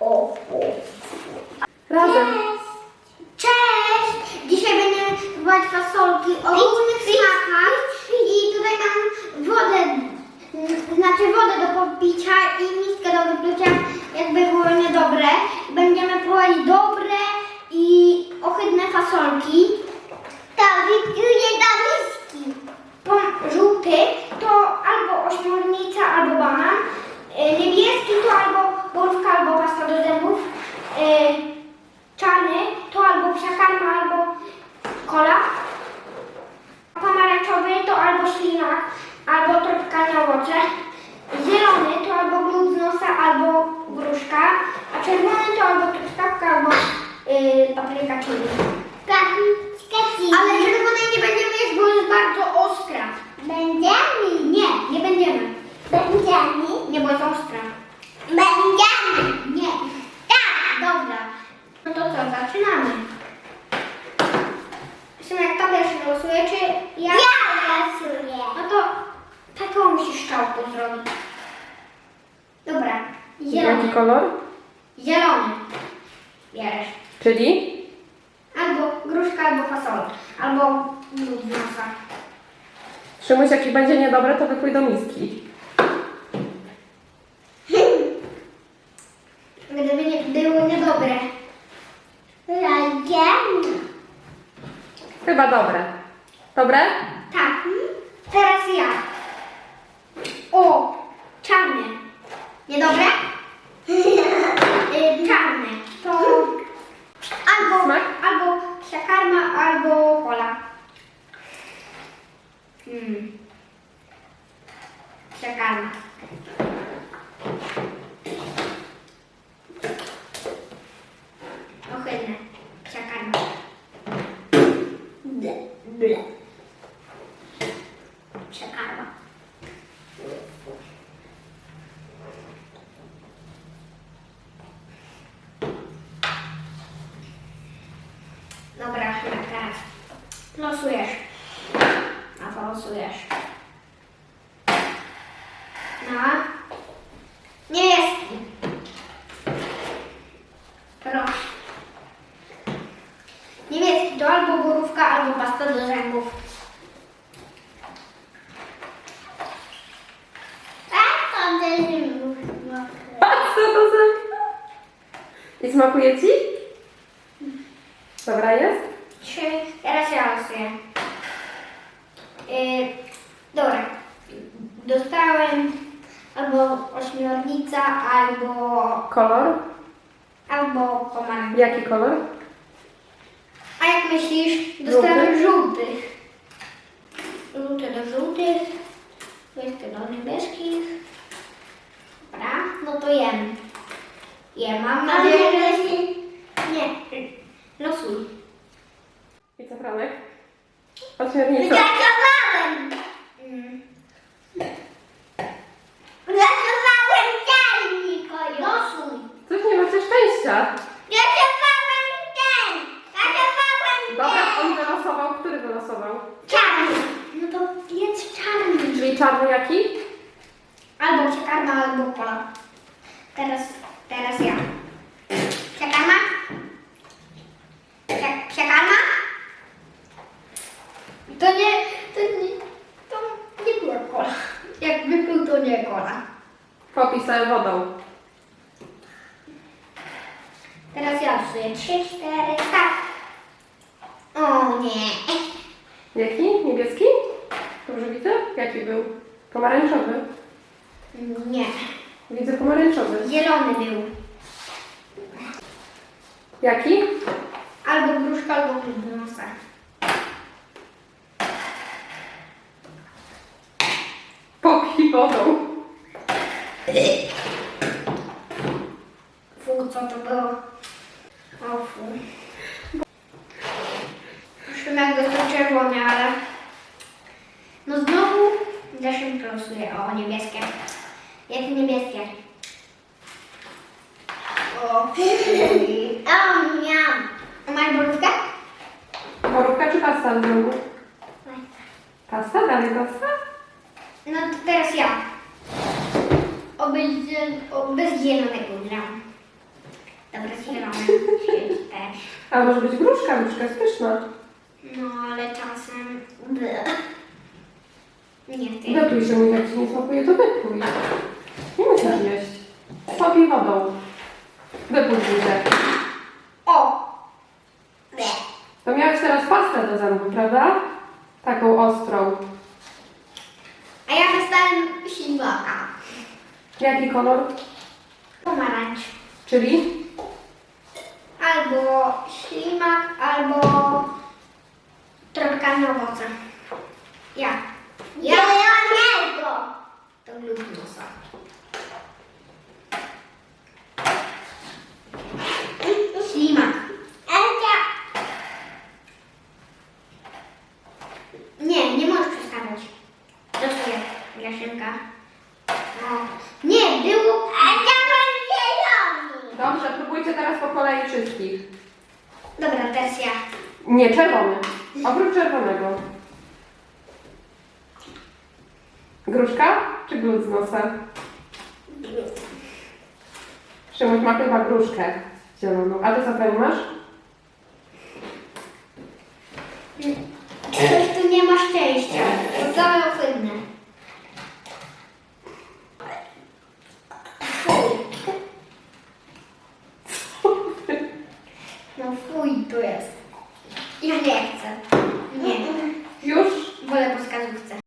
O, o. Razem. Cześć! Dzisiaj będziemy próbować fasolki o różnych smakach i tutaj mam wodę, znaczy wodę do popicia i miskę do wyplucia, jakby były niedobre. Będziemy próbować dobre i ohydne fasolki. Tak, wypluję do miski. Pom- Żółty to albo ośmiornica, albo banan. Y, Niebieski to albo borówka, albo pasta do zębów. Y, Czarny to albo psia karma, albo kola. Pomarańczowy to albo ślimak, albo tropikalne owoce. Zielony to albo glut z nosa, albo gruszka. A czerwony to albo truskawka, albo yy, chili. Ale czerwonej nie będziemy jeść, bo jest bardzo ostra. Będziemy? Nie, nie będziemy. Będziemy? Nie, bo jest ostra. Będziemy? Nie. Tak, dobra. No to co, zaczynamy. Zresztą jak to pierwszy losuje, czy ja? Ja losuję. No to taką musisz szczałkę zrobić. Dobra, Jaki zielony. kolor? Zielony. Bierzesz. Czyli? Albo gruszka, albo fasola. Albo nosa. Szymuś, jak ci będzie niedobre, to wypój do miski. Gdyby nie, było niedobre. Radziemy. Chyba dobre. Dobre? Tak. Teraz ja. O, czarne. Niedobre? Czarne. albo, smak? Albo przekarma, albo kola. Mm. Przekarma. Ohydne. Przekarma. Ble. Ble. Dobra, chyba teraz. Losujesz. A to losujesz. No. Niebieski. Proszę. Niebieski to albo borówka, albo pasta do zębów. Pasta do zębów. Co to za... I smakuje ci? Dobra jest? Trzy. Teraz ja losuję. Yy, dobra. Dostałem albo ośmiornica, albo, Kolor? albo pomarańcz. Jaki kolor? A jak myślisz? Dostałem żółty. Żółty do żółtych, niebieskie do niebieskich. Dobra, no to jem. Jem, mam nadzieję, że... Nie, losuj. Franek? Ośmiornica. Gratulowałem! Mm. Gratulowałem ten, Mikoju. Losuj. Coś nie macie szczęścia. Gratulowałem ten. Gratulowałem Dobra, on wylosował. Który wylosował? Czarny. No to jest czarny. Czyli czarny jaki? Albo przekarma, albo pola. Teraz, teraz ja. Przekarma? Prze- Przekarma? To nie, to nie, to nie była kola. To nie kola. Popij sobie wodą. Teraz ja losuję. Trzy, cztery, tak. O nie. Jaki? Niebieski? Dobrze widzę? Jaki był? Pomarańczowy. Nie. Widzę pomarańczowy. Zielony był. Jaki? Albo gruszka, albo nosa. Popij wodą. Fu, co to było? O fu. Szymek dostał czerwony, ale... No znowu Deszym losuje. O, niebieskie. Jakie niebieskie? O, o miam. A masz borówkę? Borówka czy pasta znowu? Pasta? Dalej pasta? No to teraz ja. O bez, o bez zielonego gram. Dobra, zielone. A może być gruszka, gruszka jest pyszna. No, ale czasem... Bleh. Nie chcę. Wypluj się, mój jak ci nie smakuje, to wypluj. Nie musisz jeść. Popij wodą. Wypluj buzię. O! Bleh. To miałeś teraz pastę do zębów, prawda? Taką ostrą. A ja ślimaka. Jaki kolor? Pomarańcz. Czyli? Albo ślimak, albo tropikalne owoce. Ja. Ja Zielonego! To glutnosa. Ślimak. Elka. Nie, nie możesz przestawiać. Dostaję Jaszynka. No. Nie, było... A ja mam zielony. Dobrze, próbujcie teraz po kolei wszystkich. Dobra, teraz ja. Nie, czerwony. Oprócz czerwonego. Gruszka czy glut z nosa? Szymuś ma chyba gruszkę zieloną. A ty co pani masz? Coś tu nie ma szczęścia. Całe ohydne. Fuj. No